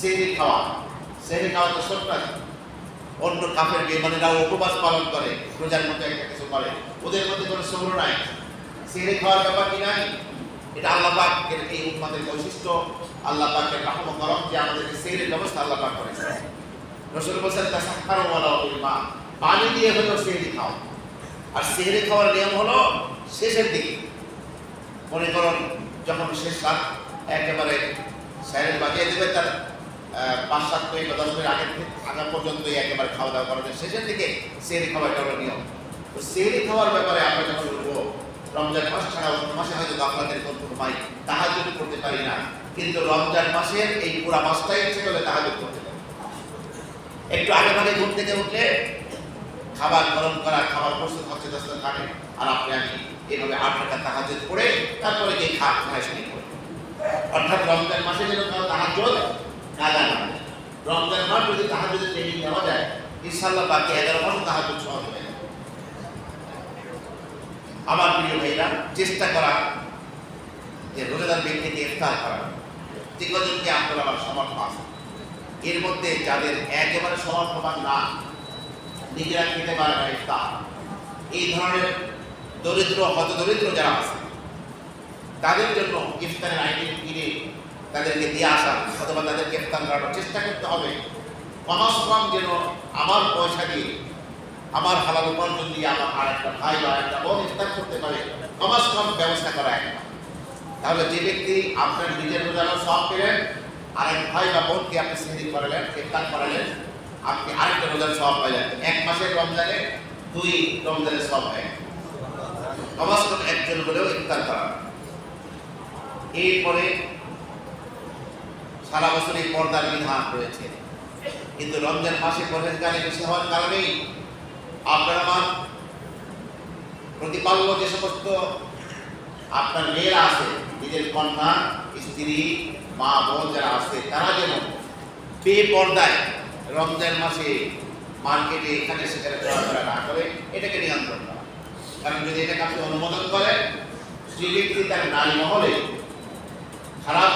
সেহরি খাওয়া সেহরি খাওয়া তো সত্য অন্য কাফের বেমানেরা উপবাস পালন করে, রোজার মতো একটা কিছু করে, ওদের মধ্যে কোনো সৌর নাই। সেহরি খাওয়ার ব্যাপার কি নাই? এটা আল্লাহ পাকের এই উম্মাদের বৈশিষ্ট্য। আল্লাহ পাকের রাহম করম যে আমাদেরকে সেহরির ব্যবস্থা আল্লাহ পাক করেছে। রসুল বলছেন তা সাক্ষার ওয়ালা মা। পানি দিয়ে হলো সেহরি খাওয়া। আর সেহরি খাওয়ার নিয়ম হলো শেষের দিকে। মনে করুন, যখন শেষ রাত, একেবারে স্যারের বাজিয়ে দেবে তার পাঁচ সাত মিনিট বা দশ মিনিট আগে আগা পর্যন্তই একেবারে খাওয়া দাওয়া করা যায় শেষের দিকে সেহরি খাওয়াটা হলো নিয়ম। তো সেহরি খাওয়ার ব্যাপারে আমরা যখন বলব রমজান মাস ছাড়া অন্য মাসে হয়তো গাফলাতের কোনো ঘুমাই তাহাজ করতে পারি না। কিন্তু রমজান মাসের এই পুরা মাসটাই ইচ্ছে করলে তাহাজ করতে পারি। একটু আগে ভাগে ঘুম থেকে উঠলে খাবার গরম করা, খাবার প্রস্তুত হচ্ছে দশটা থাকে, আর আপনি আমি এভাবে আট টাকা তাহাজুদ করে তারপরে গিয়ে খা খায় শুনি অর্থাৎ রমজান মাসে যেন কারও তাহাজুদ কাজা না হয়। রমজান মাস যদি তাহাজুদের ট্রেনিং নেওয়া যায় ইনশাল্লাহ বাকি এগারো মাস তাহাজুদ সহজ হয়ে যাবে আমার প্রিয় ভাইরা, চেষ্টা করা যে রোজাদার ব্যক্তিকে ইফতার করা। যে কদিনকে আপনার আমার সমর্থ আছে। এর মধ্যে যাদের একেবারে সমর্থবান না, নিজেরা খেতে পারে না ইফতার। এই ধরনের দরিদ্র, হতদরিদ্র যারা আছে, তাদের জন্য ইফতারের আইটেম কিনে তাদেরকে দিয়ে আসা, অথবা তাদেরকে ইফতার করানোর চেষ্টা করতে হবে। কমাস কম যেন আমার পয়সা দিয়ে, আমার হালাল উপার্জন দিয়ে আমার আর একটা ভাই বা একটা বোন ইফতার করতে পারে কমাস কম ব্যবস্থা করা একটা তাহলে যে ব্যক্তি আপনার নিজের রোজানো সব পেলেন, আরেক ভাই বা বোনকে আপনি সেহরি করালেন, ইফতার করালেন, আপনি আরেকটা রোজার সব পাইলেন। এক মাসের রমজানে দুই রমজানের সব হয়। কমাস কম একজন হলেও ইফতার করা। এরপরে সারা বছর এই পর্দার বিধান রয়েছে কিন্তু রমজান মাসে পরহেজগারে বেশি হওয়ার কারণেই আপনার আমার প্রতিপাল্য যে সমস্ত আপনার মেয়েরা আছে, নিজের কন্যা, স্ত্রী, মা, বোন যারা আছে, তারা যেন বে পর্দায় রমজান মাসে মার্কেটে এখানে সেখানে চলাফেরা না করে, এটাকে নিয়ন্ত্রণ করা। কারণ যদি এটাকে আপনি অনুমোদন করেন যে ব্যক্তি তার নারী মহলে